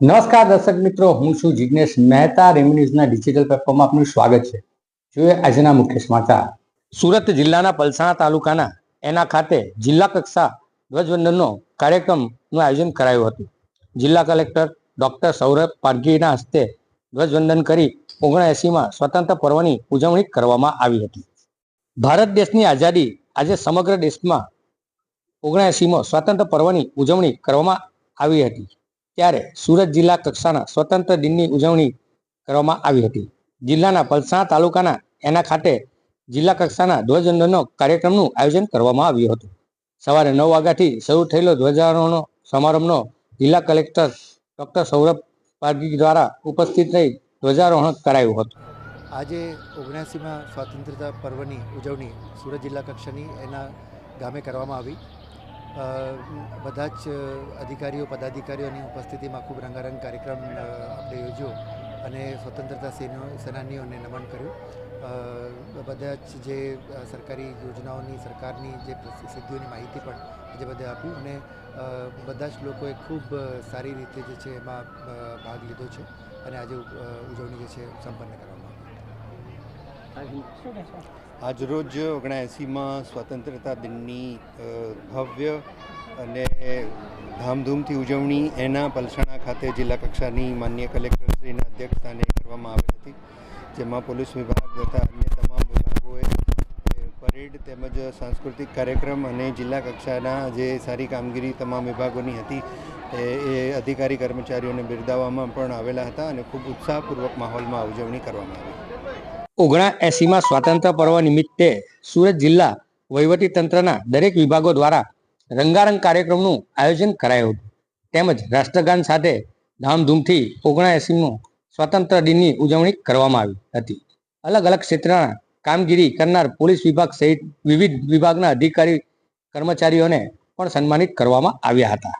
નમસ્કાર દર્શક મિત્રો, હું છું જિજ્ઞેશ મહેતા રેમિન્યુઝના ડિજિટલ પ્લેટફોર્મમાં આપનું સ્વાગત છે. જોઈએ આજના મુખ્ય સમાચાર. સુરત જિલ્લાના પલસાણા તાલુકાના એના ખાતે જિલ્લા કક્ષા ધ્વજવંદનનો કાર્યક્રમનું આયોજન કરાયું હતું. જિલ્લા કલેક્ટર ડોક્ટર સૌરભ પારગીના હસ્તે ધ્વજવંદન કરી ઓગણએંસીમાં સ્વતંત્ર પર્વની ઉજવણી કરવામાં આવી હતી. ભારત દેશની આઝાદી આજે સમગ્ર દેશમાં ઓગણએંસીમાં સ્વતંત્ર પર્વની ઉજવણી કરવામાં આવી હતી. ત્યારે સુરત જિલ્લા કક્ષાના સ્વતંત્ર દિનની ઉજવણી કરવામાં આવી હતી. જિલ્લાના પલસાણા તાલુકાના એના ખાતે જિલ્લા કક્ષાના ધ્વજવંદનનો કાર્યક્રમનું આયોજન કરવામાં આવ્યું હતું. સવારે નવ વાગ્યાથી શરૂ થયેલો ધ્વજારોહણનો સમારંભનો જિલ્લા કલેક્ટર ડૉક્ટર સૌરભ પારગી દ્વારા ઉપસ્થિત રહી ધ્વજારોહણ કરાયું હતું. આજે ઓગણસીમાં સ્વાતંત્ર્યતા પર્વની ઉજવણી સુરત જિલ્લા કક્ષાની એના ગામે કરવામાં આવી. બધા જ અધિકારીઓ, પદાધિકારીઓની ઉપસ્થિતિમાં ખૂબ રંગારંગ કાર્યક્રમ આપણે યોજ્યો અને સ્વતંત્રતા સેનો, સેનાનીઓને નમન કર્યું. બધા જ જે સરકારી યોજનાઓની, સરકારની જે સિદ્ધિઓની માહિતી પણ જે બધે આપી અને બધા જ લોકોએ ખૂબ સારી રીતે જે છે એમાં ભાગ લીધો છે અને આજે ઉજવણી જે છે સંપન્ન કરવામાં આજરોજ ઓગણએંસીમાં સ્વતંત્રતા દિનની ભવ્ય અને ધામધૂમથી ઉજવણી એના પલસાણા ખાતે જિલ્લા કક્ષાની માન્ય કલેક્ટરશ્રીના અધ્યક્ષસ્થાને કરવામાં આવી હતી, જેમાં પોલીસ વિભાગ તથા અન્ય તમામ વિભાગોએ પરેડ તેમજ સાંસ્કૃતિક કાર્યક્રમ અને જિલ્લા કક્ષાના જે સારી કામગીરી તમામ વિભાગોની હતી એ અધિકારી કર્મચારીઓને બિરદાવવામાં પણ આવેલા હતા અને ખૂબ ઉત્સાહપૂર્વક માહોલમાં ઉજવણી કરવામાં આવી. ઓગણા એસીમાં સ્વાતંત્ર્ય પર્વ નિમિત્તે સુરત જિલ્લા વહીવટી તંત્રના દરેક વિભાગો દ્વારા રંગારંગ કાર્યક્રમનું આયોજન કરાયું હતું. તેમજ રાષ્ટ્રગાન સાથે ધામધૂમથી ઓગણા એસીમો સ્વાતંત્ર્ય દિનની ઉજવણી કરવામાં આવી હતી. અલગ અલગ ક્ષેત્રના કામગીરી કરનાર પોલીસ વિભાગ સહિત વિવિધ વિભાગના અધિકારી કર્મચારીઓને પણ સન્માનિત કરવામાં આવ્યા હતા.